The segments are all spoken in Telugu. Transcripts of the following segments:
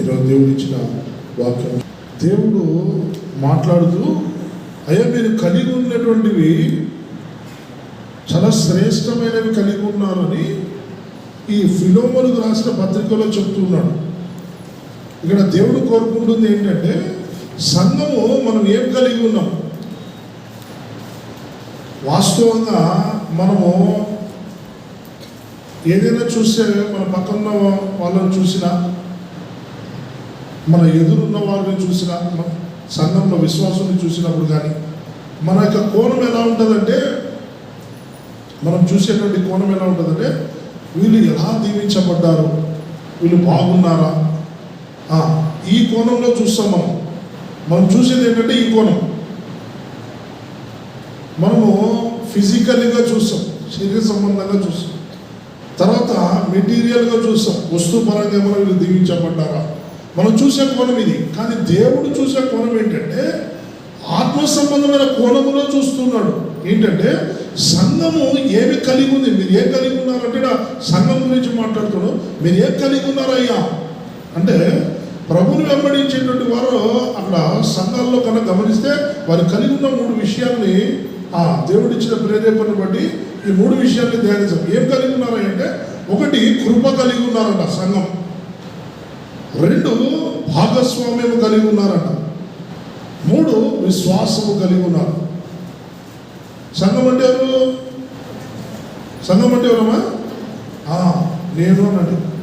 ఈరోజు దేవుడు ఇచ్చిన వాక్యం. దేవుడు మాట్లాడుతూ అయ్యా మీరు కలిగి ఉన్నటువంటివి చాలా శ్రేష్టమైనవి కలిగి ఉన్నారని ఈ ఫిలోమోలకు రాసిన పత్రికలో చెప్తున్నాడు. ఇక్కడ దేవుడు కోరుకుంటుంది ఏంటంటే సంఘము మనం ఏం కలిగి ఉన్నాం? వాస్తవంగా మనము ఏదైనా చూస్తే మన పక్కన వాళ్ళని చూసినా మన ఎదురున్న వారిని చూసినా మన సంఘంలో విశ్వాసాన్ని చూసినప్పుడు కానీ మన యొక్క కోణం ఎలా ఉంటుందంటే మనం చూసేటువంటి కోణం ఎలా ఉంటుందంటే వీళ్ళు ఎలా దీవించబడ్డారు? వీళ్ళు బాగున్నారా? ఈ కోణంలో చూస్తాం మనం. మనం చూసేది ఏంటంటే ఈ కోణం. మనము ఫిజికల్గా చూస్తాం శరీర సంబంధంగా చూస్తాం. తర్వాత మెటీరియల్గా చూస్తాం వస్తు ఏమైనా వీళ్ళు దీవించబడ్డారా? మనం చూసే కోణం ఇది. కానీ దేవుడు చూసే కోణం ఏంటంటే ఆత్మ సంబంధమైన కోణంలో చూస్తున్నాడు. ఏంటంటే సంఘము ఏమి కలిగి ఉంది? మీరు ఏం కలిగి ఉన్నారంటే సంఘం గురించి మాట్లాడుతున్నాడు మీరు ఏం కలిగి ఉన్నారయ్యా? అంటే ప్రభుని వెంబడించేటువంటి వారు అట్లా సంఘాల్లో కన్నా గమనిస్తే వారు కలిగి ఉన్న మూడు విషయాల్ని ఆ దేవుడిచ్చిన ప్రేరేపణ బట్టి ఈ మూడు విషయాల్ని ధ్యానించాం. ఏం కలిగి ఉన్నారు అంటే ఒకటి కృప కలిగి ఉన్నారంట సంఘం. రెండు భాగస్వామ్యం కలిగి ఉన్నారంట. మూడు విశ్వాసము కలిగి ఉన్నారు. సంఘం అంటే ఎవరు? సంఘం అంటే ఎవరమ్మా నేను అన్నట్టు.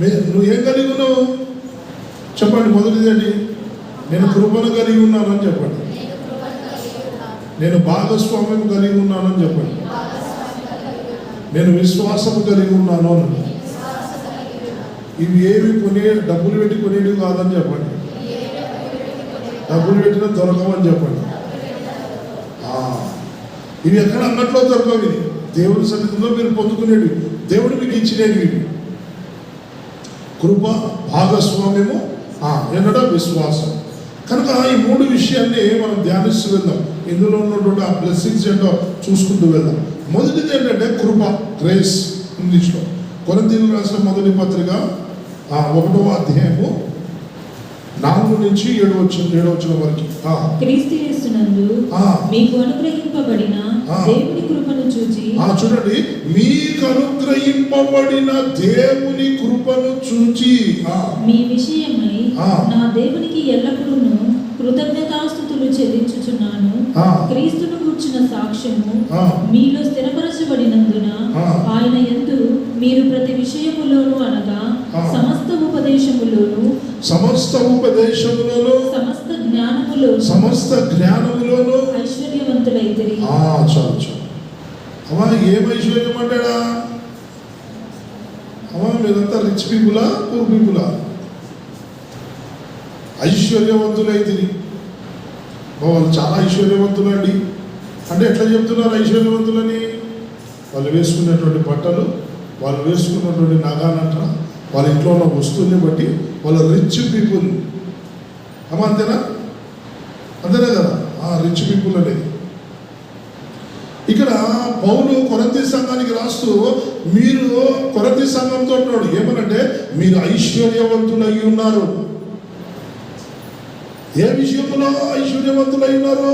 నువ్వేం నువ్వు ఏం కలిగి ఉన్నావు? చెప్పండి మొదటిది ఏంటి? నేను కృపను కలిగి ఉన్నానని చెప్పండి. నేను భాగస్వామ్యం కలిగి ఉన్నానని చెప్పండి. నేను విశ్వాసము కలిగి ఉన్నాను అని ఇవి ఏవి కొనే డబ్బులు పెట్టి కొనేవి కాదని చెప్పండి. డబ్బులు పెట్టినా దొరకమని చెప్పండి. ఇవి ఎక్కడ అన్నట్లో దొరకవు ఇది దేవుడి సన్నిధిలో మీరు పొందుకునేవి. దేవుడు మీకు ఇచ్చినవి కృప భాగస్వామ్యము ఎన్నడ విశ్వాసం. కనుక ఈ మూడు విషయాన్ని మనం ధ్యానిస్తూ వెళ్దాం. ఇందులో ఉన్నటువంటి ఆ బ్లెస్సింగ్స్ ఏంటో చూసుకుంటూ వెళ్దాం. మొదటిది ఏంటంటే కృప గ్రేస్ ఇంగ్లీష్లో. కొరంతీలు రాసిన మొదటి పత్రిక ఆ, ఒకటవ అధ్యాయము నాలుగు నుంచి ఏడు వచ్చిన ఏడు వచ్చిన వరకు క్రీస్తు ఆ. మీకు అనుగ్రహింపబడిన. దేవుని కృపను చూచి ఆ చూడండి మీకు అనుగ్రహింపబడిన దేవుని కృపను చూచి ఆ, మీ విషయమై. నా దేవునికి ఎల్లప్పుడూ కృతజ్ఞతాస్థుతులు చెల్లించుచున్నాను. క్రీస్తును కూర్చున్న సాక్ష్యము. మీలో స్థిరపరచబడినందున. ఆయన ఎందు మీరు ప్రతి విషయములోను అనగా. సమస్త ఉపదేశములోను సమస్త ఉపదేశములలో సమస్త జ్ఞానములోను సమస్త జ్ఞానములోను ఐశ్వర్యవంతులైతిరి ఆ చాలు చాలు అమ్మా ఏం ఐశ్వర్యం అంటాడా అమ్మా మీరంతా రిచ్ పీపులా పూర్ పీపులా ఐశ్వర్యవంతులైతే వాళ్ళు చాలా ఐశ్వర్యవంతులండి. అంటే ఎట్లా చెప్తున్నారు ఐశ్వర్యవంతులని? వాళ్ళు వేసుకునేటువంటి బట్టలు వాళ్ళు వేసుకున్నటువంటి నగానట వాళ్ళ ఇంట్లో ఉన్న వస్తువుని బట్టి వాళ్ళ రిచ్ పీపుల్ అమ్మా అంతేనా? అంతేనా కదా? ఆ రిచ్ పీపుల్ అనేది ఇక్కడ పౌలు కొరంతి సంఘానికి రాస్తూ మీరు కొరంతి సంఘంతో ఉన్నాడు. ఏమనంటే మీరు ఐశ్వర్యవంతులు అయి ఉన్నారు ఏ విషయంలో ఐశ్వర్యవంతులై ఉన్నారు?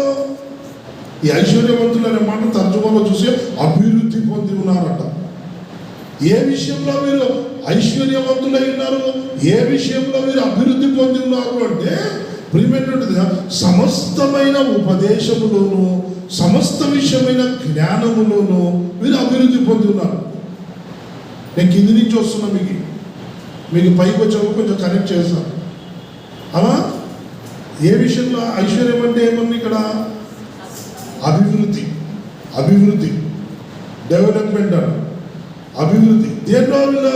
ఈ ఐశ్వర్యవంతులు అనే మాట తర్జుమాలో చూసి అభివృద్ధి పొంది ఉన్నారట. ఏ విషయంలో మీరు ఐశ్వర్యవంతులై ఉన్నారు ఏ విషయంలో మీరు అభివృద్ధి పొంది ఉన్నారు అంటే ప్రియమైనటువంటిదిగా సమస్తమైన ఉపదేశములోను సమస్త విషయమైన జ్ఞానములోను మీరు అభివృద్ధి పొంది ఉన్నారు. నేను కింది నుంచి వస్తున్నా మీకు. మీకు పైకి వచ్చాక కొంచెం కనెక్ట్ చేస్తాను అలా? ఏ విషయంలో ఐశ్వర్యం అంటే ఏముంది ఇక్కడ? అభివృద్ధి. అభివృద్ధి. డెవలప్మెంట్ అన్న అభివృద్ధి. దేంట్లో వీళ్ళ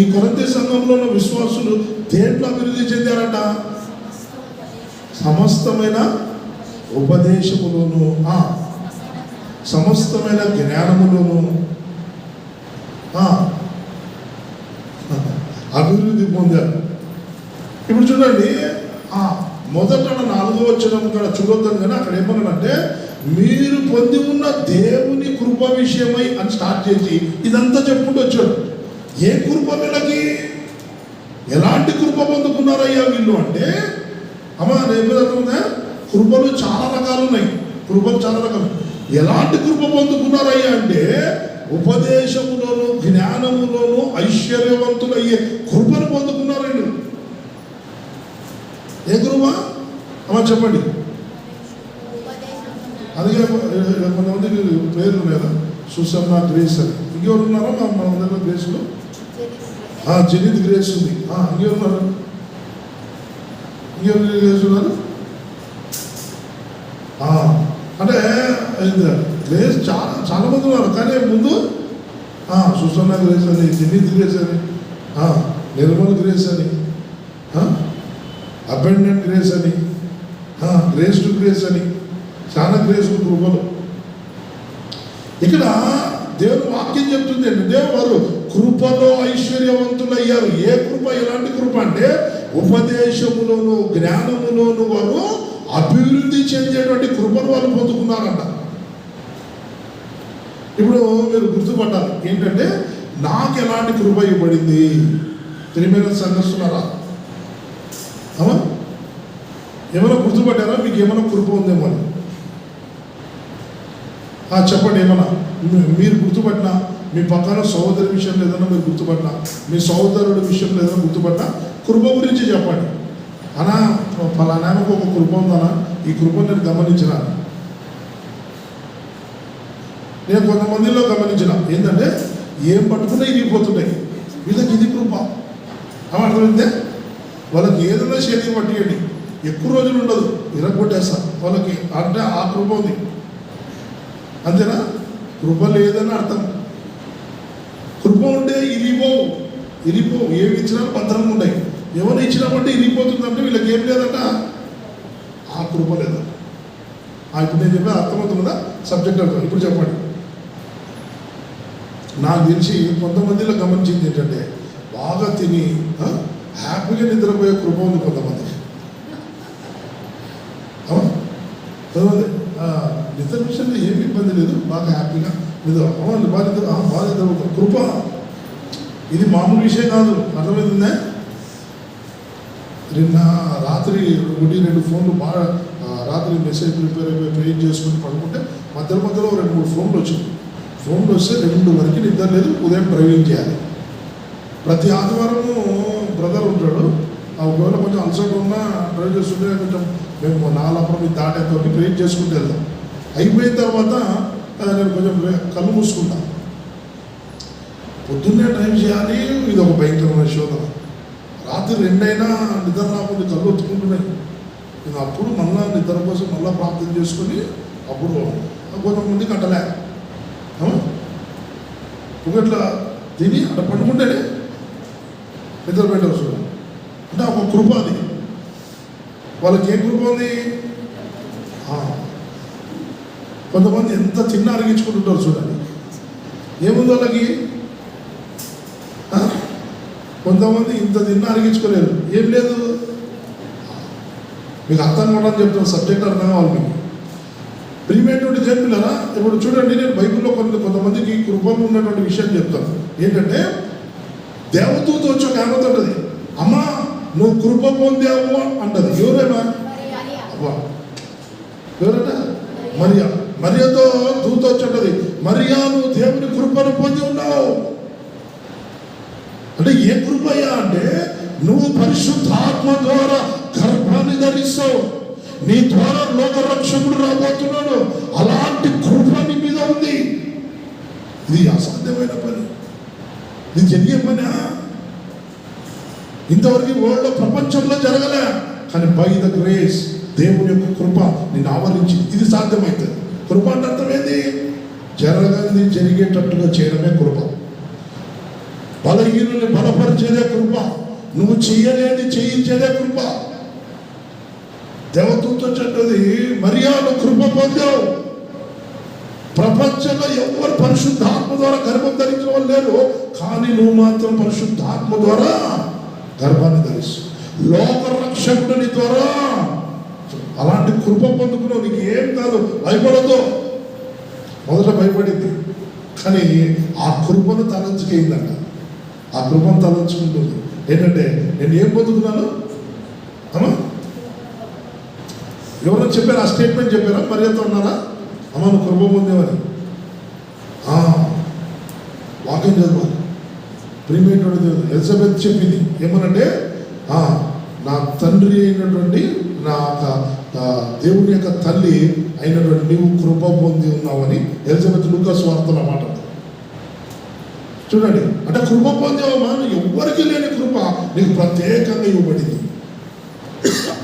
ఈ కొరంతి సంఘంలో ఉన్న విశ్వాసులు దేంట్లో అభివృద్ధి చెందారట? సమస్తమైన ఉపదేశములోను సమస్తమైన జ్ఞానములోను అభివృద్ధి పొందారు. ఇప్పుడు చూడండి మొదట నాలుగో వచ్చిన కూడా చూడొద్దాం కానీ అక్కడ ఏమన్నానంటే మీరు పొంది ఉన్న దేవుని కృప విషయమై అని స్టార్ట్ చేసి ఇదంతా చెప్పుకుంటూ వచ్చాడు. ఏ కృప వీళ్ళకి? ఎలాంటి కృప పొందుకున్నారయ్యా వీళ్ళు అంటే అమ్మా రేపుదా కృపలు చాలా రకాలు ఉన్నాయి. కృపలు చాలా రకాలు. ఎలాంటి కృప పొందుకున్నారయ్యా అంటే ఉపదేశములోను జ్ఞానములోను ఐశ్వర్యవంతులయ్యే కృపను పొందుకున్నారండి. ఏ గురువా అమ్మ చెప్పండి. అందుకే కొంతమంది కొంతమందికి పేర్లు లేదా సుసమ్మ గ్రేస్ అని. ఇంకెవరు ఉన్నారా మన దగ్గర గ్రేస్లో? జనిత్ గ్రేస్ ఉంది. ఇంకెవరు ఉన్నారు? ఇంకెవరు గ్రేస్ ఉన్నారు? అంటే గ్రేస్ చాలా చాలా మంది ఉన్నారు. కానీ ముందు సుసమ్మ గ్రేస్ అని జనిత్ గ్రేస్ అని నిర్మల్ గ్రేస్ అని అబెండెంట్ గ్రేస్ అని. గ్రేస్ టు గ్రేస్ అని. చాలా గ్రేస్ కృపలు ఇక్కడ దేవుని వాక్యం చెప్తుంది అండి. దేవుడు వారు కృపలో ఐశ్వర్యవంతులయ్యారు. ఏ కృప? ఎలాంటి కృప అంటే ఉపదేశములోను జ్ఞానములోను వారు అభివృద్ధి చెందేటువంటి కృపను వాళ్ళు పొందుకున్నారంట. ఇప్పుడు మీరు గుర్తుపట్టాలి. ఏంటంటే నాకు ఎలాంటి కృప ఇవ్వబడింది? త్రిమేర సందర్శనారా అవునా? ఏమైనా గుర్తుపట్టారా? మీకు ఏమైనా కృప ఉందేమో అని. ఆ, చెప్పండి ఏమన్నా. మీరు గుర్తుపట్టినా మీ పక్కన సహోదరి విషయంలో ఏదైనా మీరు గుర్తుపట్టినా మీ సహోదరుడి విషయంలో ఏదైనా గుర్తుపట్టినా కృప గురించి చెప్పండి. అనా ఫలానాకు ఒక కృప ఉందనా ఈ కృప నేను గమనించిన. నేను కొంతమందిలో గమనించిన. ఏంటంటే ఏం పట్టుకున్నా ఇరిగిపోతున్నాయి వీళ్ళకి ఇది కృప అవి అర్థమైందే? వాళ్ళకి ఏదైనా చేతికి పట్టియండి. ఎక్కువ రోజులు ఉండదు. ఇరగొట్టేస్తారు వాళ్ళకి అంటే ఆ కృప ఉంది. అంతేనా? కృప లేదని అర్థం. కృప ఉంటే ఇరిపోవు ఇరిపోవు ఏమి ఇచ్చినా భద్రంగా ఉన్నాయి ఎవరు ఇచ్చినామంటే ఇరిగిపోతుందంటే వీళ్ళకి ఏం లేదట. ఆ కృప లేదా. ఆ ఇప్పుడు నేను చెప్పే అర్థమవుతుందా? సబ్జెక్ట్ అర్థం. ఇప్పుడు చెప్పండి. నాకు తెలిసి కొంతమందిలో గమనించింది ఏంటంటే బాగా తిని హ్యాపీగా నిద్రపోయే కృప ఉంది కొంతమంది నిద్ర విషయంలో ఏమి ఇబ్బంది లేదు బాగా హ్యాపీగా నిద్ర అవునండి బాగా నిద్ర బాగా నిద్రపోతాం కృప. ఇది మామూలు విషయం కాదు. అర్థమైందా నిన్న రాత్రి ఒకటి రెండు ఫోన్లు బాగా రాత్రి మెసేజ్ ప్రిపేర్ అయిపోయి ప్రేర్ చేసుకుని పడుకుంటే మధ్య మధ్యలో రెండు మూడు ఫోన్లు వచ్చింది ఫోన్లు వస్తే రెండు వరకు నిద్ర లేదు ఉదయం డ్రైవింగ్ చేయాలి. ప్రతి ఆదివారము బ్రదర్ ఉంటాడు. ఆ ఒకవేళ కొంచెం అలసట ఉన్నా డ్రైవ్ చేస్తుంటే కొంచెం మేము నాలప్పుడు మీ దాటేతో ప్రేర్ చేసుకుంటూ వెళ్దాం అయిపోయిన తర్వాత నేను కొంచెం కళ్ళు మూసుకుంటా. పొద్దున్నే టైం చేయాలి ఇది ఒక భయంకరమైన శోధన. రాత్రి రెండైనా నిద్ర రాకుండా కళ్ళు ఒత్తుకుంటున్నాయి నేను అప్పుడు మళ్ళా నిద్ర కోసం మళ్ళీ ప్రార్థన చేసుకొని అప్పుడు కొంతమంది కట్టలే. ఒకట్లా తిని అక్కడ పండుకుంటేనే నిద్ర పెట్టవచ్చు అంటే ఒక కృప అది. వాళ్ళకి ఏ కృప ఉంది? కొంతమంది ఎంత చిన్న అరిగించుకుంటుంటారు చూడండి. ఏముంది వాళ్ళకి? కొంతమంది ఇంత చిన్న అరిగించుకోలేరు. ఏం లేదు. మీకు అర్థం కావడానికి చెప్తాను సబ్జెక్ట్ అర్థం కావాలి మీకు. ప్రియమైనటువంటి జన్మిలరా ఇప్పుడు చూడండి నేను బైబిల్లో కొంత కొంతమందికి కృపలు ఉన్నటువంటి విషయం చెప్తాను. ఏంటంటే దేవదూత వచ్చి ఒక ఆమెతో ఉంటుంది. అమ్మా నువ్వు కృప పొందావు అంటది. ఎవరేమా అబ్బా ఎవరట? మరియా. మరియతో దూత వచ్చి ఉంటుంది మరియా నువ్వు దేవుని కృపను పొంది ఉన్నావు. అంటే ఏ కృపయ్యా అంటే నువ్వు పరిశుద్ధాత్మ ద్వారా గర్భాన్ని ధరిస్తావు. నీ ద్వారా లోక రక్షకుడు రాబోతున్నాడు. అలాంటి కృప నీ మీద ఉంది. ఇది అసాధ్యమైన పని. ఇది జరిగే పనా ఇంతవరకు వరల్డ్ ప్రపంచంలో జరగలే. కానీ బై ద గ్రేస్ దేవుని యొక్క కృప నేను ఆవరించి ఇది సాధ్యమవుతుంది కృప అంటే అర్థం ఏంది? జరిగేటట్టుగా చేయడమే కృప. బలహీనుల్ని బలపరిచేదే కృప. నువ్వు చెయ్యలేని చేయించేదే కృప. దేవతతో చెట్టది మరియాను కృప పొందావు. ప్రపంచంలో ఎవరు పరిశుద్ధాత్మ ద్వారా గర్భం ధరించిన వాళ్ళు లేరు. కానీ నువ్వు మాత్రం పరిశుద్ధాత్మ ద్వారా గర్భాన్ని ధరిస్తు లోక రక్షకుడు నీ ద్వారా అలాంటి కృప పొందుకున్నావు. నీకు ఏం కాదు భయపడదు మొదట భయపడింది. కానీ ఆ కృపను తలంచుకేయిందంట. ఆ కృపను తలంచుకుంటుంది. ఏంటంటే నేను ఏం పొందుకున్నాను? అమ్మా? చెప్పారు? ఆ స్టేట్మెంట్ చెప్పారా? మర్యాద ఉన్నారా? అమ్మను నువ్వు కృప పొందేవని వాక్యం చదవాలి. ప్రీమియటోడు ఎలిజబెత్ చెప్పింది. ఏమనంటే నా తండ్రి అయినటువంటి నా యొక్క, దేవుని యొక్క తల్లి అయినటువంటి నీవు కృప పొంది ఉన్నావని ఎలిజబెత్ లూకాస్ వార్తలు అన్నమాట చూడండి అంటే కృప పొందేవమ్మా ఎవ్వరికి లేని కృప నీకు ప్రత్యేకంగా ఇవ్వబడింది.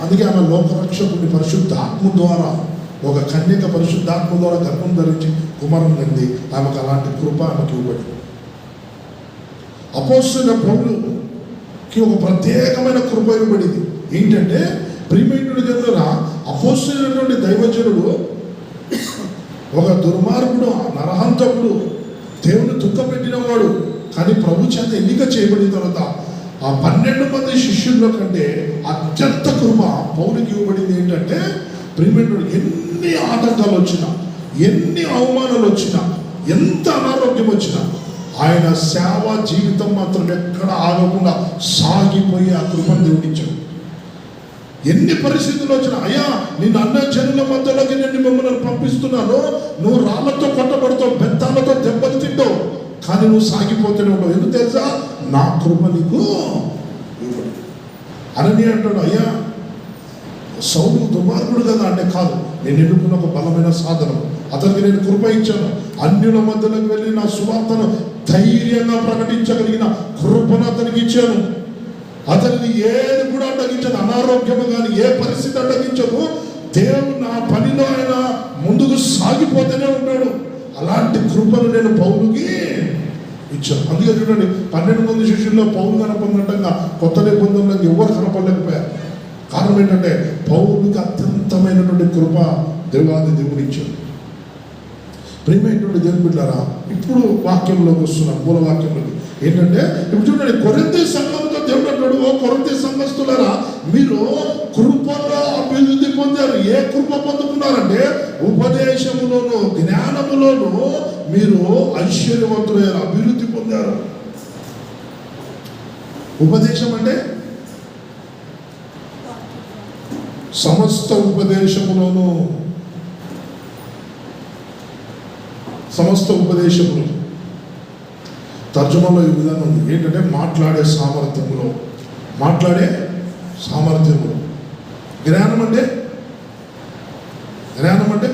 అందుకే ఆమె లోకరక్షకుని పరిశుద్ధాత్మ ద్వారా ఒక కన్యక పరిశుద్ధాత్మ ద్వారా గర్భం ధరించి కుమారం నింది ఆమెకు అలాంటి కృప ఆమెకు ఇవ్వబడింది. అపోస్తున్న పౌలుకి ఒక ప్రత్యేకమైన కృప ఇవ్వబడింది. ఏంటంటే ప్రియమైనటువంటి దగ్గర అపోస్తున్నటువంటి దైవజనుడు ఒక దుర్మార్గుడు నరహంతకుడు దేవుని దుఃఖపెట్టినవాడు కానీ ప్రభు చేత ఎన్నిక చేయబడిన తర్వాత ఆ పన్నెండు మంది శిష్యుల్లో కంటే అత్యంత కృప పౌరుకి ఇవ్వబడింది. ఏంటంటే ప్రియమైనటువంటి ఎన్ని ఆటంకాలు వచ్చినా ఎన్ని అవమానాలు వచ్చినా ఎంత అనారోగ్యం వచ్చినా ఆయన సేవ జీవితం మాత్రం ఎక్కడ ఆగకుండా సాగిపోయి ఆ కృపను దేవుడించాడు ఎన్ని పరిస్థితులు వచ్చినా అయ్యా నేను అన్న జనుల మధ్యలోకి నేను మిమ్మల్ని పంపిస్తున్నాను. నువ్వు రాళ్ళతో కొట్టబడతావు బెత్తాలతో దెబ్బలు తింటావు కానీ నువ్వు సాగిపోతూనే ఉండవు. ఎందుకు తెలుసా? నా కృప నీకు ఇవ్వబడింది. అనని అంటాడు అయ్యా సౌలు దుర్మార్గుడు కదా అంటే కాదు నేను ఎన్నుకున్న ఒక బలమైన సాధనం. అతనికి నేను కృప ఇచ్చాను. అన్యుల మధ్యలోకి వెళ్ళి నా సువార్తను ధైర్యంగా ప్రకటించగలిగిన కృపను అతనికి ఇచ్చాను. అతనిని ఏది కూడా అడ్డగించదు అనారోగ్యము కానీ ఏ పరిస్థితి అడ్డగించదు. దేవుడు నా పనిలో ఆయన ముందుకు సాగిపోతూనే ఉంటాడు అలాంటి కృపను నేను పౌలుకి ఇచ్చాను. అందుకే చూడండి పన్నెండు మంది శిష్యుల్లో పౌలు కనపడినట్టుగా కొత్త నిబంధనలకు ఎవరు కనపడలేకపోయారు? కారణం ఏంటంటే పౌరునికి అత్యంతమైనటువంటి కృప దేవాది దేవుడు ఇచ్చాడు. ప్రేమైనటువంటి దేవుని బిడ్డారా ఇప్పుడు వాక్యంలోకి వస్తున్నాం మూల వాక్యంలోకి. ఏంటంటే ఇప్పుడు చూడండి కొరింత సంఘంతో దేవుడు అంటాడు ఓ కొరింత సంఘస్తులారా మీరు కృపలో అభివృద్ధి పొందారు. ఏ కృప పొందుకున్నారంటే ఉపదేశములోను జ్ఞానములోను మీరు ఐశ్వర్యవంతులయ్యారు అభివృద్ధి పొందారు. ఉపదేశం అంటే సమస్త ఉపదేశములను సమస్త ఉపదేశములు. తర్జుమలో ఈ విధానం ఉంది. ఏంటంటే మాట్లాడే సామర్థ్యములో మాట్లాడే సామర్థ్యములు జ్ఞానం అంటే? జ్ఞానం అంటే?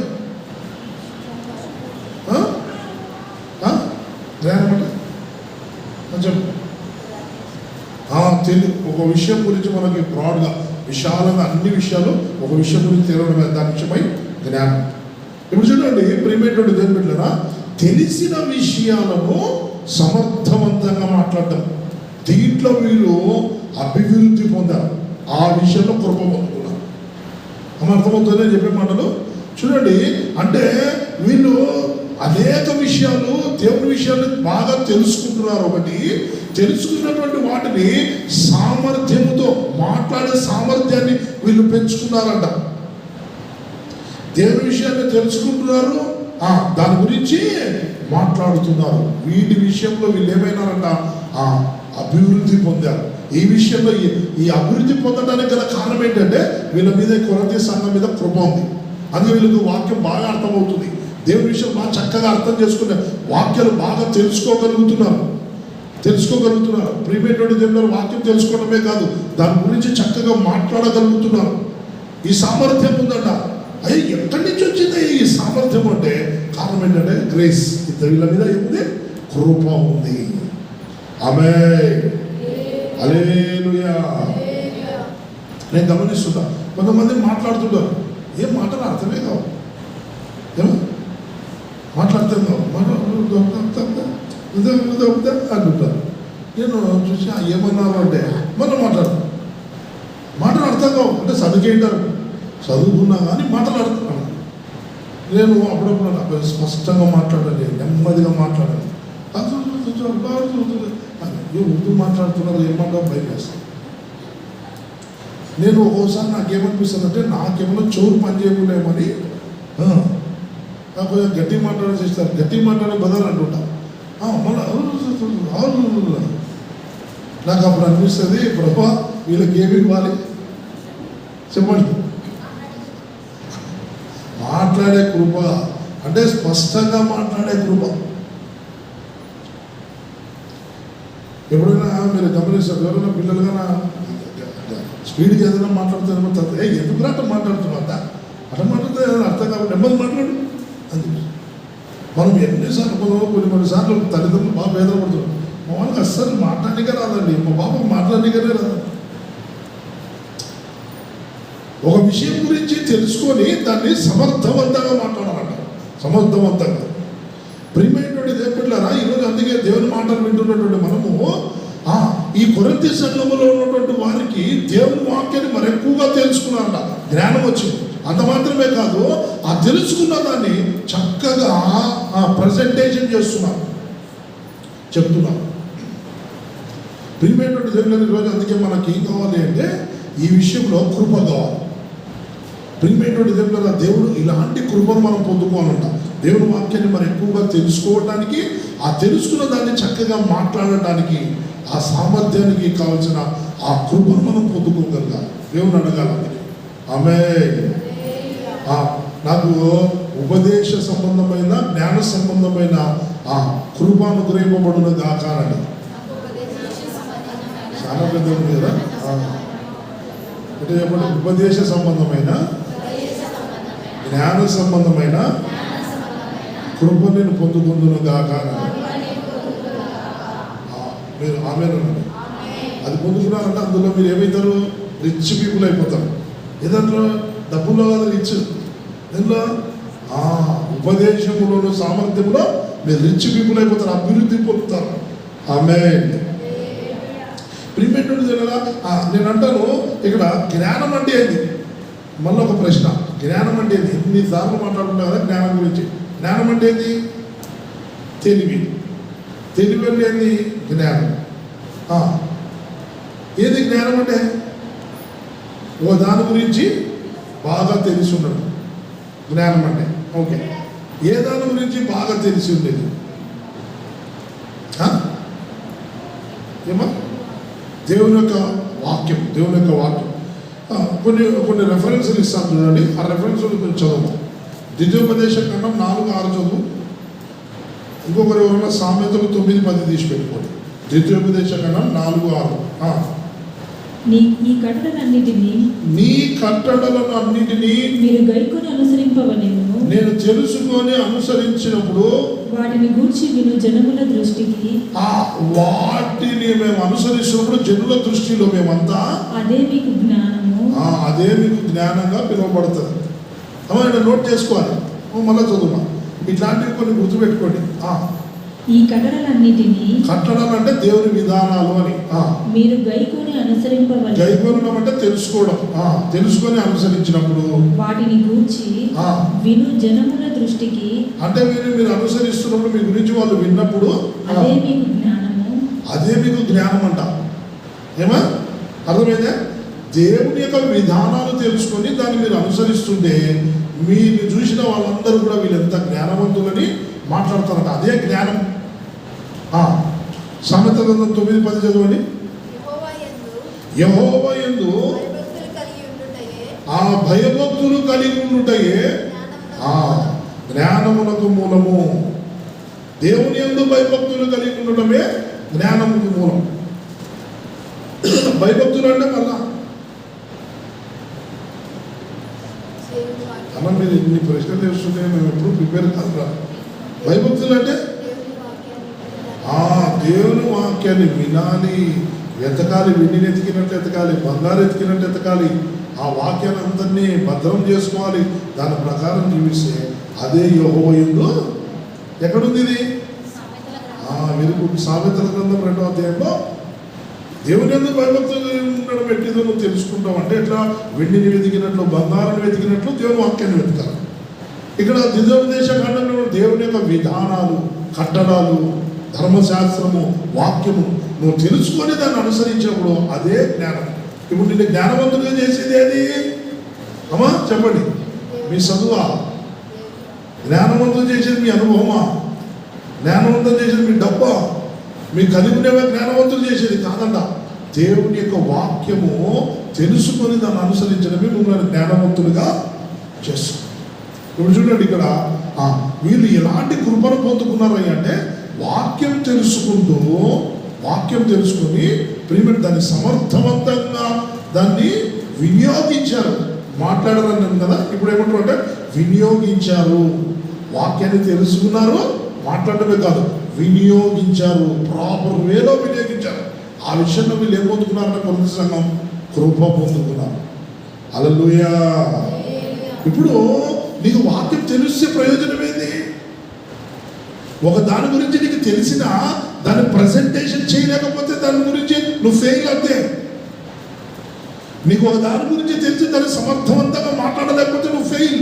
జ్ఞానం అంటే? కొంచెం. ఆ, ఒక విషయం గురించి మనకి బ్రాడ్గా విశాలంగా అన్ని విషయాలు ఒక విషయం గురించి తెలియడం దాని విషయమై జ్ఞానం. ఇప్పుడు చూడండి ప్రేమేటువంటి దేని బిడ్డరా తెలిసిన విషయాలను సమర్థవంతంగా మాట్లాడటం దీంట్లో వీళ్ళు అభివృద్ధి పొందారు. ఆ విషయంలో కృప పొందుకున్నారు. అమ్మ అర్థమవుతుందని చెప్పే మాటలు? చూడండి అంటే అనేక విషయాలు దేవుని విషయాలు బాగా తెలుసుకుంటున్నారు. ఒకటి తెలుసుకున్నటువంటి వాటిని సామర్థ్యముతో మాట్లాడే సామర్థ్యాన్ని వీళ్ళు పెంచుకున్నారంట. దేవుని విషయాన్ని తెలుసుకుంటున్నారు. ఆ, దాని గురించి మాట్లాడుతున్నారు. వీటి విషయంలో వీళ్ళు ఏమైనారంట? ఆ, అభివృద్ధి పొందారు. ఈ విషయంలో ఈ- అభివృద్ధి పొందడానికి గల కారణం ఏంటంటే వీళ్ళ మీద కొరత సంఘం మీద కృప ఉంది. అందుకే వీళ్ళకి వాక్యం బాగా అర్థమవుతుంది. దేవుని విషయం బాగా చక్కగా అర్థం చేసుకునే వాక్యాలు బాగా తెలుసుకోగలుగుతున్నారు. తెలుసుకోగలుగుతున్నారు. ప్రియమైనటువంటి దేవుని వాక్యం తెలుసుకోవడమే కాదు దాని గురించి చక్కగా మాట్లాడగలుగుతున్నారు. ఈ సామర్థ్యం ఉందట. అయ్యి ఎక్కడి నుంచి వచ్చింది ఈ సామర్థ్యం అంటే కారణం ఏంటంటే గ్రేస్ వీళ్ళ మీద ఏముంది? కృప ఉంది. ఆమె అలేలుయా నేను గమనిస్తున్నా కొంతమంది మాట్లాడుతుంటారు. ఏం మాటలు అర్థమే కావు. మాట్లాడుతాం కావు మాట్లాడుతుంటారు అంటుంటారు నేను చూసి ఏమన్నావు అంటే మనం మాట్లాడతాం మాటలు అర్థం కావు అంటే చదువుకేంటారు చదువుకున్నా కానీ మాట్లాడుతున్నాను నేను అప్పుడప్పుడు నాకు స్పష్టంగా మాట్లాడాలి నెమ్మదిగా మాట్లాడాలి అది కొంచెం బాగా చూస్తుంది ఏ ఉర్దూ మాట్లాడుతున్నారు ఏమన్నా భయం వేస్తాను నేను ఒక్కోసారి నాకేమనిపిస్తుంది అంటే నాకేమన్నా చోరు పని చేయకుండా ఏమని నాకు కొంచెం గట్టి మాట్లాడే చేస్తారు. గట్టి మాట్లాడే బదులు అంటుంటా. ఆ, నాకు అప్పుడు అనిపిస్తుంది ప్రభా వీళ్ళకి ఏమి ఇవ్వాలి? చెప్పండి. మాట్లాడే కృప అంటే స్పష్టంగా మాట్లాడే కృప. ఎప్పుడైనా మీరు గమనిస్తారు ఎవరైనా పిల్లలుగా స్పీడ్గా ఏదైనా మాట్లాడుతారేమో తర్వాత ఏ ఎందుకు అట్లా మాట్లాడుతున్నావు అట్లా మాట్లాడితే అర్థం కాబట్టి నెమ్మది మాట్లాడు. అని మనం ఎన్నిసార్లు మనం కొన్ని కొన్నిసార్లు తల్లిదండ్రులు బాగా వేదపడుతున్నాం మా వాళ్ళకి అస్సలు మాట్లాడనికే రాదండి. మా బాబు మాట్లాడనికనే రాదు. ఒక విషయం గురించి తెలుసుకొని దాన్ని సమర్థవంతంగా మాట్లాడాలంట. సమర్థవంతంగా. ప్రియమైనటువంటి దేవుళ్ళారా ఈరోజు అందుకే దేవుని మాటలు వింటున్నటువంటి మనము ఆ, ఈ కొరంతి సంఘములో ఉన్నటువంటి వారికి దేవుని వాక్యాన్ని మరి ఎక్కువగా తెలుసుకున్నారంట. జ్ఞానం వచ్చింది. అంత మాత్రమే కాదు ఆ తెలుసుకున్న దాన్ని చక్కగా ప్రజెంటేషన్ చేస్తున్నాం చెప్తున్నాం. ప్రియమైనటువంటి దేవుళ్ళని ఈరోజు అందుకే మనకి ఏం కావాలి అంటే ఈ విషయంలో కృప కావాలి. ప్రియమైనటువంటి దేవుళ్ళ దేవుడు ఇలాంటి కృపను మనం పొందుకోవాలంట. దేవుని వాక్యాన్ని మనం ఎక్కువగా తెలుసుకోవడానికి ఆ తెలుసుకున్న దాన్ని చక్కగా మాట్లాడటానికి ఆ సామర్థ్యానికి కావాల్సిన ఆ కృపను మనం పొందుకోగలగాలి. దేవుని అడగాలి అందుకే. ఆమె నాకు ఉపదేశ సంబంధమైన జ్ఞాన సంబంధమైన ఆ కృప అనుగ్రహింపబడిన దాకానండి చాలా పెద్ద ఉంది కదా? ఆ. అంటే చెప్పండి ఉపదేశ సంబంధమైన జ్ఞాన సంబంధమైన కృప నేను పొందుకుందును గాక మీరు ఆమె అది పొందుకున్నారంటే అందులో మీరు ఏమవుతారు రిచ్ పీపుల్ అయిపోతారు. ఏదంట్లో డబ్బుల్లో కాదు రిచ్ దీనిలో ఆ, ఉపదేశములోను సామర్థ్యంలో మీరు రిచ్ పీపుల్ అయిపోతారు అభివృద్ధి పొందుతారు. ఆమె ప్రిమెంటెడ్ నేను అంటాను ఇక్కడ జ్ఞానం అంటే ఏంది? మళ్ళీ ఒక ప్రశ్న. జ్ఞానం అంటే ఏంది? ఇన్ని సార్లు మాట్లాడుకుంటా కదా జ్ఞానం గురించి. జ్ఞానం అంటే ఏంది? తెలివి. తెలివి అంటే ఏంది? జ్ఞానం. ఏది జ్ఞానం అంటే? ఓ దాని గురించి బాగా తెలిసి ఉండడం. జ్ఞానం అంటే. ఓకే. ఏ దాని గురించి బాగా తెలిసి ఉండేది? ఏమా? దేవుని యొక్క వాక్యం దేవుని యొక్క వాక్యం. కొన్ని కొన్ని రెఫరెన్స్లు ఇస్తాను చూడండి. ఆ రెఫరెన్స్లు కొంచెం చదువు ద్వితీయోపదేశ ఖండం నాలుగు ఆరు చదువు. ఇంకొకరు ఎవరైనా సామెతలు తొమ్మిది పది తీసి పెట్టుకోండి ద్వితీయోపదేశ ఖండం నాలుగు ఆరు. నీ కట్టడలన్నిటినీ నీ కట్టడలను అన్నిటినీ మీరు గైకొని తెలుసుకొని అనుసరించినప్పుడు వాటిని గూర్చి విను జనముల దృష్టికి. ఆ వాటిని మేము అనుసరిస్తున్నప్పుడు జనుల దృష్టిలో మేమంతా అదే మీకు జ్ఞానము. అదే మీకు జ్ఞానంగా పిలువబడుతుంది అమ్మ నోట్ చేసుకోవాలి. ఓ, మళ్ళా చదువు ఇట్లాంటివి కొన్ని గుర్తుపెట్టుకోండి. ఆ, ఈ కట్టడలన్నిటినీ కట్టడం అంటే దేవుని విధానాలు అని. మీరు గైకొని అనుసరింపవలేను. గైకొనడం అంటే తెలుసుకోవడం. ఆ, తెలుసుకొని అనుసరించినప్పుడు. వాటిని గూర్చి విను జనముల దృష్టికి. అంటే మీరు మీరు అనుసరిస్తున్నప్పుడు మీ గురించి వాళ్ళు విన్నప్పుడు అదే మీకు జ్ఞానము. అదే మీకు జ్ఞానం అంట ఏమా? అర్థమైందా? దేవుని యొక్క విధానాలు తెలుసుకొని దాన్ని మీరు అనుసరిస్తుంటే మీరు చూసిన వాళ్ళందరూ కూడా వీళ్ళు ఎంత జ్ఞానవంతులని మాట్లాడతారంట. అదే జ్ఞానం. సామెత గ్రంథం తొమ్మిది పది చదవండి. యెహోవా యందు యహోవ ఎందు ఆ భయభక్తులు కలిగి ఉండుటయే ఆ జ్ఞానమునకు మూలము. దేవుని ఎందు భయభక్తులు కలిగి ఉండటమే జ్ఞానముకు మూలం. భయభక్తులు అంటే మళ్ళా? అన్న మీరు ఇన్ని ప్రశ్నలు వేస్తుంటే మేము ఎప్పుడు ప్రిపేర్ కాదురా. భయభక్తులు అంటే దేవుని వాక్యాన్ని వినడానికి ఆ దేవుని వాక్యాన్ని వినాలి. ఎతకాలి వెండిని ఎతికినట్టు ఎతకాలి బంగారు ఎతికినట్టు ఎతకాలి. ఆ వాక్యాన్ని అందరినీ భద్రం చేసుకోవాలి. దాని ప్రకారం జీవిస్తే అదే యోహోయిందో ఎక్కడుంది ఇది? ఆ వెలుగు. సామెతల గ్రంథం రెండో అధ్యాయంలో దేవుని ఎందుకు భయభక్తులు ఉండడం నువ్వు తెలుసుకుంటావు. అంటే ఎట్లా? వెండిని వెతికినట్లు బంగారాన్ని వెతికినట్లు దేవుని వాక్యాన్ని వెతుకాలి ఇక్కడ ద్వితోపదేశ ఖండంలో దేవుని యొక్క విధానాలు కట్టడాలు ధర్మశాస్త్రము వాక్యము నువ్వు తెలుసుకొని దాన్ని అనుసరించినప్పుడు అదే జ్ఞానం. ఇప్పుడు నిన్ను జ్ఞానవంతుడిగా చేసేది ఏది? అమ్మా చెప్పండి. మీ చదువా? జ్ఞానవంతులు చేసేది మీ అనుభవమా? జ్ఞానవంతులు చేసేది మీ డబ్బా? మీ కలిగి ఉండేవే జ్ఞానవంతులు చేసేది కాదంట. దేవుని యొక్క వాక్యము తెలుసుకొని దాన్ని అనుసరించడమే మిమ్మల్ని జ్ఞానవంతులుగా చేస్తుంది. ఇప్పుడు చూడండి ఇక్కడ ఆ, వీళ్ళు ఎలాంటి కృపను పొందుకున్నారయ్య అంటే వాక్యం తెలుసుకుంటూ వాక్యం తెలుసుకొని ప్రియమైన దాన్ని సమర్థవంతంగా దాన్ని వినియోగించారు. మాట్లాడారన్నాను కదా ఇప్పుడు ఏమంటారు అంటే వినియోగించారు. వాక్యాన్ని తెలుసుకున్నారు మాట్లాడటమే కాదు వినియోగించారు. ప్రాపర్ వేలో వినియోగించారు. ఆ విషయంలో వీళ్ళు ఏం పొందుకున్నారంటే కొద్ది సంఘం కృప పొందుకున్నారు అలలుయా ఇప్పుడు నీకు వాక్యం తెలిస్తే ప్రయోజనం ఏంది? ఒక దాని గురించి నీకు తెలిసిన దాన్ని ప్రజెంటేషన్ చేయలేకపోతే దాని గురించి నువ్వు ఫెయిల్ అంతే నీకు ఒక దాని గురించి తెలిసి దాన్ని సమర్థవంతంగా మాట్లాడలేకపోతే నువ్వు ఫెయిల్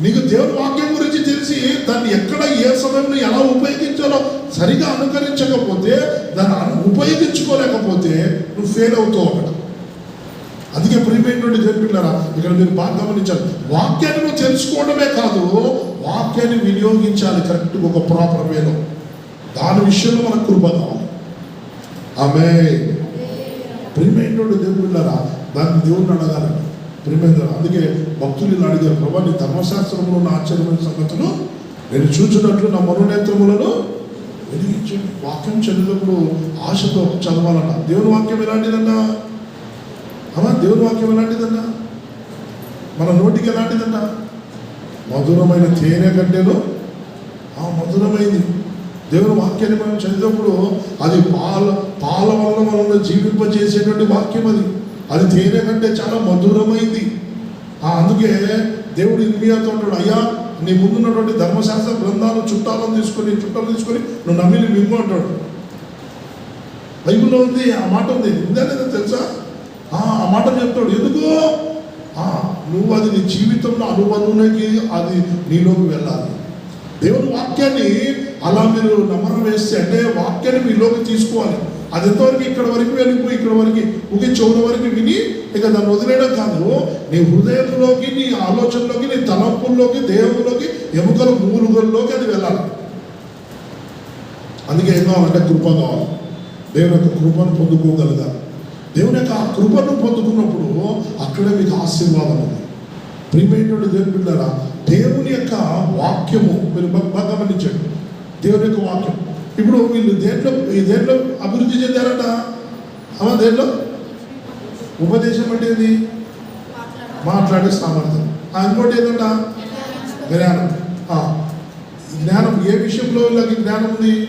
నీకు దేవుని వాక్యం గురించి తెలిసి దాన్ని ఎక్కడ ఏ సమయంలో ఎలా ఉపయోగించాలో సరిగా అనుకరించకపోతే దాన్ని ఉపయోగించుకోలేకపోతే నువ్వు ఫెయిల్ అవుతావు అక్కడ. అందుకే ప్రిపేర్ నుండి తెలిపినారా ఇక్కడ మీరు బాగా గమనించాలి. వాక్యాన్ని నువ్వు తెలుసుకోవడమే కాదు వాక్యాన్ని వినియోగించాలి కరెక్ట్గా ఒక ప్రాపర్ వేలో. దాని విషయంలో మనకు కృప కావాలి ఆమె ప్రియమైన దేవుళ్ళారా దాన్ని దేవుడిని అడగాలండి. ప్రియమైన అందుకే భక్తులు ఇలా అడిగారు ప్రభా నీ ధర్మశాస్త్రంలో ఉన్న ఆశ్చర్యమైన సంగతులు నేను చూచినట్లు నా మనోనేత్రములను వెలిగించండి. వాక్యం చదివినప్పుడు ఆశతో చదవాలన్న దేవుని వాక్యం ఎలాంటిదన్నా అమ్మా దేవుని వాక్యం ఎలాంటిదన్నా మన నోటికి ఎలాంటిదన్నా మధురమైన తేనె గడ్డెలో. ఆ మధురమైంది. దేవుని వాక్యాన్ని మనం చదివినప్పుడు అది పాల పాల వల్ల మనల్ని జీవింపజేసేటువంటి వాక్యం అది. అది తేనె కంటే చాలా మధురమైంది. ఆ అందుకే దేవుడు ఇర్మియాతో ఉంటాడు అయ్యా నీ ముందున్నటువంటి ధర్మశాస్త్ర గ్రంథాలు చుట్టాలను తీసుకొని చుట్టాలు తీసుకొని నువ్వు నమ్మిని మిమ్ము అంటాడు. బైబిల్లో ఉంది ఆ మాట ఉంది. ఉందా లేదా తెలుసా? ఆ మాట చెప్తాడు. ఎందుకు? నువ్వు అది నీ జీవితంలో అనుభవంలోకి అది నీలోకి వెళ్ళాలి. దేవుని వాక్యాన్ని అలా మీరు నమ్మరం వేస్తే అంటే వాక్యాన్ని మీలోకి తీసుకోవాలి. అది ఎంతవరకు ఇక్కడ వరకు వెళ్ళిపోయి ఇక్కడ వరకు ఒకే చెవుల వరకు విని ఇక దాన్ని వదిలేయడం కాదు. నీ హృదయంలోకి నీ ఆలోచనలోకి నీ తలంపుల్లోకి దేవుల్లోకి ఎముకల మూలుగుల్లోకి అది వెళ్ళాలి. అందుకే ఏం కావాలంటే కృప కావాలి. దేవుని యొక్క కృపను పొందుకోగలగాలి. దేవుని యొక్క ఆ కృపను పొందుకున్నప్పుడు అక్కడే మీకు ఆశీర్వాదం ఉంది. ప్రియమైనటువంటి దేవుని బిడ్డారా దేవుని యొక్క వాక్యము మీరు బాగా గమనించండి. దేవుని యొక్క వాక్యం. ఇప్పుడు వీళ్ళు దేంట్లో ఈ దేంట్లో అభివృద్ధి చెందారట? అమ్మా దేంట్లో? ఉపదేశం అంటే ఏంది? మాట్లాడే సామర్థ్యం. ఆ, ఇంకోటి ఏంటంట జ్ఞానం. జ్ఞానం. ఏ విషయంలో వీళ్ళకి జ్ఞానం ఉంది?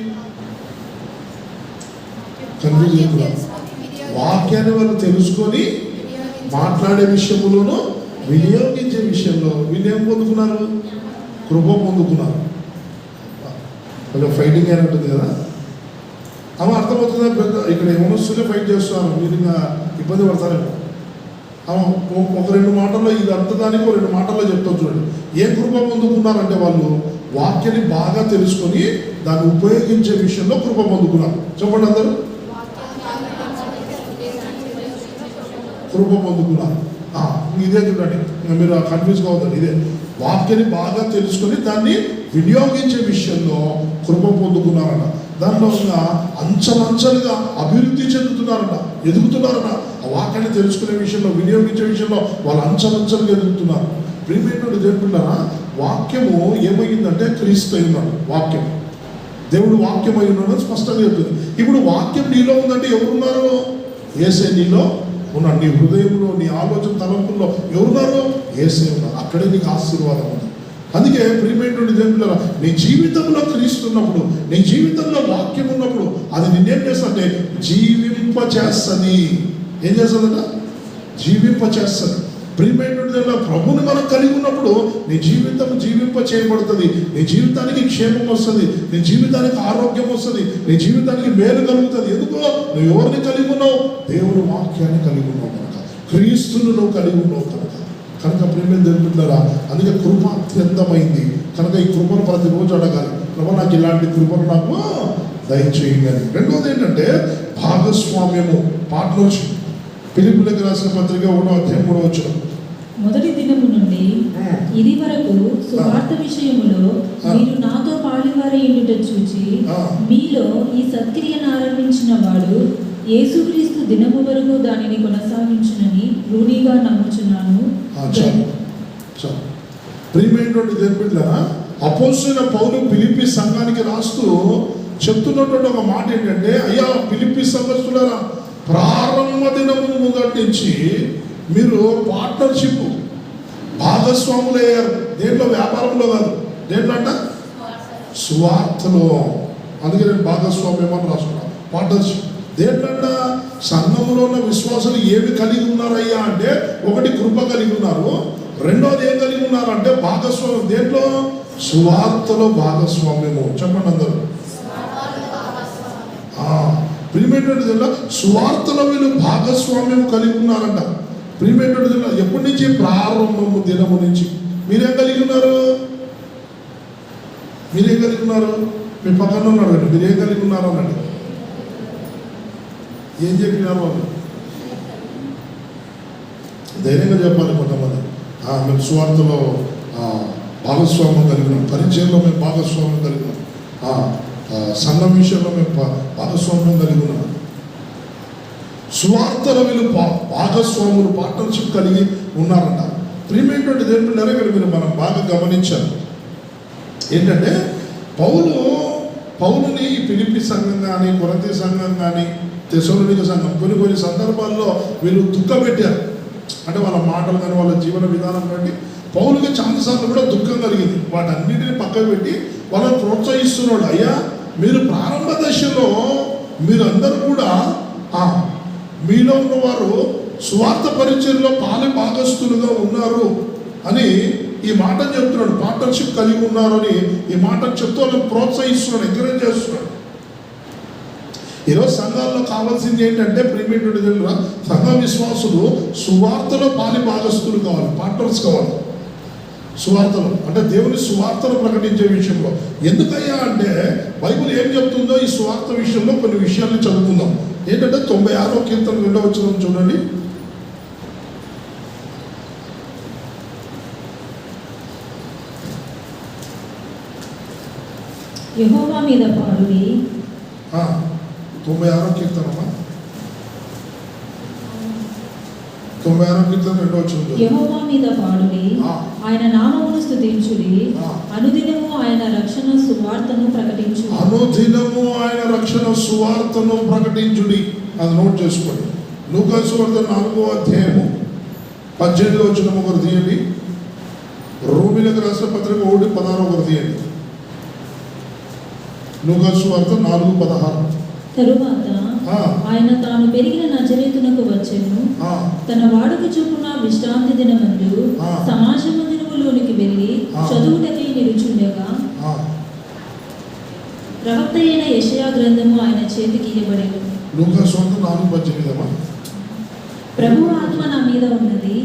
కన్ఫ్యూజ్ వాక్యాన్ని వాళ్ళు తెలుసుకొని మాట్లాడే విషయంలోనూ వినియోగించే విషయంలో వీళ్ళు ఏం పొందుకున్నారు కృప పొందుకున్నారు కొంచెం ఫైటింగ్ అని ఉంటుంది కదా? అవి అర్థమవుతుంది? పెద్ద ఇక్కడ యవనస్తులే ఫైట్ చేస్తున్నారు మీరు ఇంకా ఇబ్బంది పడతారేమో. ఒక రెండు మాటల్లో ఇది అర్థదానికి ఒక రెండు మాటల్లో చెప్తాం చూడండి. ఏ కృప పొందుకున్నారంటే వాళ్ళు వాక్యాన్ని బాగా తెలుసుకొని దాన్ని ఉపయోగించే విషయంలో కృప పొందుకున్నారు. చెప్పండి అందరూ. కృప పొందుకున్నారు ఆ, ఇదే చూడండి. మీరు కన్ఫ్యూజ్ కావద్దండి ఇదే. వాక్యాన్ని బాగా తెలుసుకొని దాన్ని వినియోగించే విషయంలో కృప పొందుకున్నారట. దానిలో ఉన్న అంచలంచలుగా అభివృద్ధి చెందుతున్నారట ఎదుగుతున్నారట. ఆ వాక్యాన్ని తెలుసుకునే విషయంలో వినియోగించే విషయంలో వాళ్ళు అంచలంచలుగా ఎదుగుతున్నారు. ప్రియమైనటువంటి దేవుడున్నారా వాక్యము ఏమైందంటే క్రీస్తు ఉన్నాడు వాక్యం. దేవుడు వాక్యం అయి ఉన్నాడు స్పష్టంగా చెప్తుంది. ఇప్పుడు వాక్యం నీలో ఉందంటే ఎవరున్నారు? ఏసే నీలో ఉన్నాడు నీ హృదయంలో నీ ఆలోచన తలంపుల్లో ఎవరున్నారో? ఏసే ఉన్నారు. అక్కడే నీకు ఆశీర్వాదం ఉంది. అందుకే ప్రియమైనటువంటి దేవుడు నీ జీవితంలో క్రీస్తున్నప్పుడు నీ జీవితంలో వాక్యం ఉన్నప్పుడు అది నిన్నేం చేస్తుందంటే జీవింప చేస్తుంది ఏం చేస్తుందట? జీవింప చేస్తుంది ప్రియమైనటువంటి ప్రభుని మనం కలిగి ఉన్నప్పుడు నీ జీవితం జీవింప చేయబడుతుంది నీ జీవితానికి క్షేమం వస్తుంది. నీ జీవితానికి ఆరోగ్యం వస్తుంది. నీ జీవితానికి మేలు కలుగుతుంది. ఎందుకో? నువ్వు ఎవరిని కలిగి ఉన్నావు? దేవుని వాక్యాన్ని కలిగి ఉన్నావు కనుక. క్రీస్తును నువ్వు కలిగి ఉన్నావు కనుక. కనుక ప్రేమ తెలుపుతున్నారా అందుకే కృప అత్యంతమైంది. కనుక ఈ కృపను ప్రతిరోజు అడగాలి. ప్రభు నాకు ఇలాంటి కృపను నాకు దయచేయండి అని. రెండవది ఏంటంటే భాగస్వామ్యము. పార్ట్నర్షిప్ పిలుపులకు రాసిన పత్రిక ఒకటో అధ్యాయం కూడా వచ్చిన మొదటి దినము నుండి ఇది వరకు సువార్త విషయములో మీరు నాతో పాలివారి ఇండుట చూచి. మీలో ఈ సత్క్రియను ఆరంభించిన వాడు యేసుక్రీస్తు దినము వరకు దానిని కొనసాగించునని రూఢిగా నమ్ముచున్నాను. ప్రియమైనటువంటి బిడ్డలారా అపోసిన పౌలు పిలిపి సంఘానికి రాస్తూ చెప్తున్నటువంటి ఒక మాట ఏంటంటే అయ్యా పిలిపి సంఘస్థులారా ప్రారంభ దినము మొదటి నుంచి మీరు పార్ట్నర్షిప్ భాగస్వాములు అయ్యారు. దేంట్లో? వ్యాపారంలో కాదు. దేంట్లో అంట? స్వార్థలో. అందుకే నేను భాగస్వామ్యం అని రాసుకున్నాను. పార్ట్నర్షిప్ దేంటంట సంఘంలో ఉన్న విశ్వాసులు ఏమి కలిగి ఉన్నారయ్యా అంటే ఒకటి కృప కలిగి ఉన్నారు. రెండోది ఏం కలిగి ఉన్నారు అంటే భాగస్వామ్యం దేంట్లో? సువార్తలో భాగస్వామ్యము. చెప్పండి అందరూ. ప్రియమైనటువంటి సువార్తలో వీళ్ళు భాగస్వామ్యం కలిగి ఉన్నారంట. ప్రియమైనటువంటి జిల్లా ఎప్పటి నుంచి ప్రారంభము దినము నుంచి? మీరేం కలిగి ఉన్నారు? మీరేం కలిగి ఉన్నారు? మీ పక్కన ఉన్నాడు అండి. మీరేం కలిగి ఉన్నారు అన్నాడు. ఏం చెప్పినారు వాళ్ళు? ధైర్యంగా చెప్పాలి కొంతమంది. మేము స్వార్థలో భాగస్వామ్యం కలిగినాం పరిచయంలో మేము భాగస్వామ్యం కలిగినాం ఆ, సంఘం విషయంలో మేము భాగస్వామ్యం కలిగి ఉన్నాం. సువార్తల వీళ్ళు భా- భాగస్వాములు పార్ట్నర్షిప్ కలిగి ఉన్నారంట. ప్రియమైనటువంటి దేవుని ఇక్కడ మీరు మనం బాగా గమనించాలి. ఏంటంటే పౌలు పౌలుని పిలిపి సంఘం కానీ కొరతి సంఘం కానీ తెసోనిక సంఘం కొన్ని కొన్ని సందర్భాల్లో వీళ్ళు దుఃఖపెట్టారు. అంటే వాళ్ళ మాటలు కానీ వాళ్ళ జీవన విధానం బట్టి పౌలుకి చాలాసార్లు కూడా దుఃఖం కలిగింది. వాటన్నిటిని పక్కకు పెట్టి వాళ్ళని ప్రోత్సహిస్తున్నాడు. అయ్యా మీరు ప్రారంభ దశలో మీరందరూ కూడా మీలో ఉన్నవారు స్వార్థ పరిచయంలో పాలె భాగస్తులుగా ఉన్నారు అని ఈ మాట చెప్తున్నాడు. పార్ట్నర్షిప్ కలిగి ఉన్నారు అని ఈ మాట చెప్తూ వాళ్ళని ప్రోత్సహిస్తున్నాడు ఎంకరేజ్ చేస్తున్నాడు. ఈరోజు సంఘాల్లో కావాల్సింది ఏంటంటే ప్రీమియర్ దగ్గర సంఘ విశ్వాసులు సువార్తలో పాలి భాగస్తులు కావాలి పార్ట్నర్స్ కావాలి. సువార్తలు అంటే దేవుని సువార్తను ప్రకటించే విషయంలో. ఎందుకయ్యా అంటే బైబిల్ ఏం చెప్తుందో ఈ సువార్త విషయంలో కొన్ని విషయాల్ని చదువుకుందాం. ఏంటంటే తొంభై ఆరో కీర్తన రెండో వచ్చిన చూడండి. యెహోవా మీద పాడుడి. తొంభై ఆరో కీర్తనమా? తొంభై ఆరో కీర్తన రెండో వచ్చిన యెహోవా మీద పాడుడి. ఆయన నామమును స్తుతించుడి. ఆ. అనుదినము ఆయన రక్షణ ఆయన రక్షణ సువార్తను ప్రకటించుడి. అది నోట్ చేసుకోండి. లూకా సువార్త నాలుగో అధ్యాయము పద్దెనిమిదో వచ్చిన ఒకరు తీయండి. రోమిలకు రాసిన పత్రిక ఒకటి పదహారు ఒకరు తీయండి. లూకా సువార్త నాలుగు పదహారు. తరువాత. ఆయన తాను పెరిగిన నజరేతునకు వచ్చెను. ఆ, తన వాడుక చొప్పున విశ్రాంతి దినమందు. సమాజ మందిరములోనికి వెళ్ళి. చదువుటకై నిలుచుండగా ప్రవక్త అయిన యెషయా గ్రంథము ఆయన చేతికి ఇవ్వబడెను లూకా సువార్త నాలుగు పద్దెనిమిది అమ్మా ప్రభు ఆత్మ నా మీద ఉన్నది.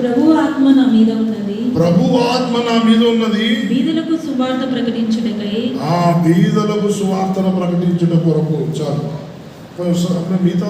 ప్రభు ఆత్మ నా మీద ఉన్నది. ప్రభు ఆత్మ నా మీద ఉన్నది. బీదలకు సువార్త ప్రకటించుటకై. ఆ బీదలకు సువార్తను ప్రకటించుట కొరకు చాలు. మిగతా